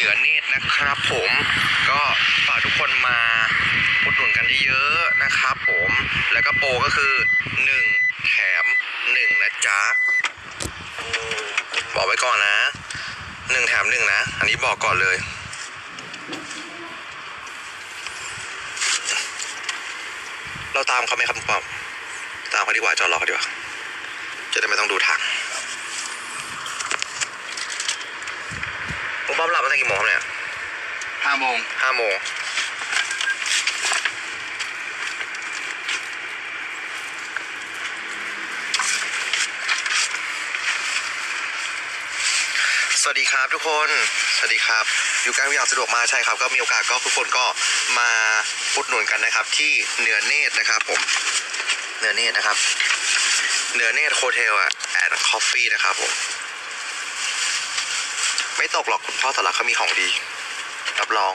นือเนตรนะครับ ผมก็ฝากทุกคนมาอุดหนุนกันเยอะๆนะครับ ผมแล้วก็โปรก็คือ 1 แถม 1 นะจ๊ะบอกไว้ก่อนนะหนึ่งแถมหนึ่งนะ อันนี้บอกก่อนเลยเราตามเขาไหมครับคุณปอปตามเขาดีกว่าจอดรอเขาดีกว่า จะได้ไม่ต้องดูทางคุณป๊อปหลับ ตั้งแต่กี่โมงครับเนี่ยห้าโมงห้าโมงสวัสดีครับทุกคน สวัสดีครับ อยู่ใกล้ทุกอย่างสะดวกมากใช่ครับ ก็มีโอกาสก็ทุกคนก็มาอุดหนุนกันนะครับ ที่เหนือเนตรนะครับผม เหนือเนตรนะครับ เหนือเนตรโฮเทลอะแอนด์คอฟฟี่นะครับผม ไม่ตกหรอกคุณพ่อสาระเขามีของดี รับรอง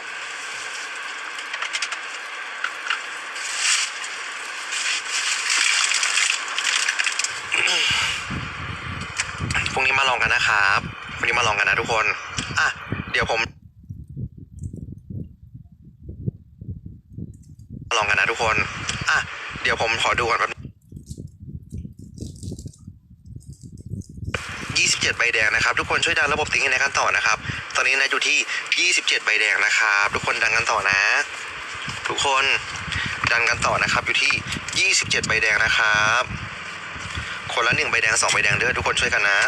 พรุ่งนี้มาลองกันนะครับพรุ่งนี้มาลองกันนะทุกคน อะ เดี๋ยวผมมาลองกันนะทุกคน อะ เดี๋ยวผมขอดูก่อนแป๊บ 27 ใบแดงนะครับ ทุกคนช่วยดันระบบติ้งให้ในกันต่อนะครับ ตอนนี้นะอยู่ที่ 27 ใบแดงนะครับ ทุกคนดันกันต่อนะ ทุกคนดันกันต่อนะครับ อยู่ที่ 27 ใบแดงนะครับ คนละหนึ่งใบแดงสองใบแดงเด้อทุกคนช่วยกันนะ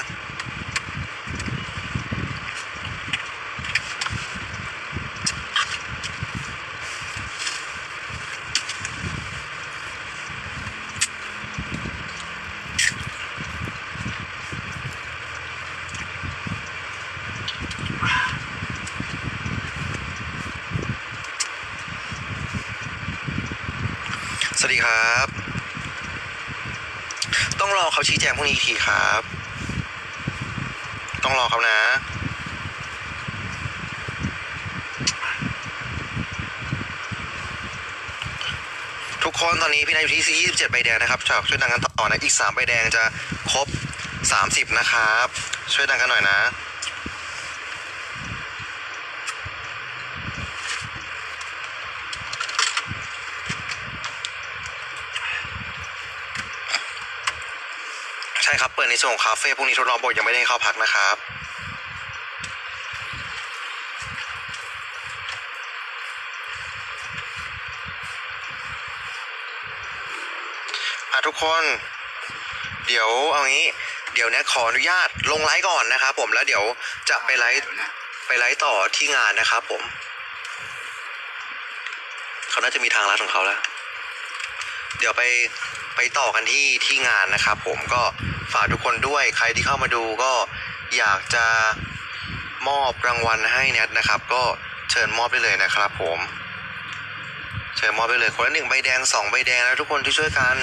สวัสดีครับ ต้องรอเขาชี้แจงพรุ่งนี้อีกทีครับ ต้องรอเขานะทุกคนตอนนี้พี่นายอยู่ที่ 27 ใบแดงนะครับช่วยดังกันต่อนะ อีก 3 ใบแดงจะครบ 30 นะครับ ช่วยดังกันหน่อยนะ ครับ เปิดในส่วนของคาเฟ่พรุ่งนี้ทดลองบทยังไม่ได้เข้าพักนะครับอะทุกคน เดี๋ยวเอางี้ เดี๋ยวเนี้ยขออนุญาตลงไลฟ์ก่อนนะครับผมแล้วเดี๋ยวจะไปไลฟ์ไปไลฟ์ต่อที่งานนะครับผม เขาน่าจะมีทางลัดของเขาแล้ว เดี๋ยวไปไปต่อกันที่ที่งานนะครับผมก็ ฝากทุกคนด้วยใครที่เข้ามาดูก็อยากจะมอบรางวัลให้แนทนะครับ ก็เชิญมอบได้เลยนะครับ ผม เชิญมอบได้เลยคนละหนึ่งใบแดงสองใบแดงนะทุกคนที่ช่วยกัน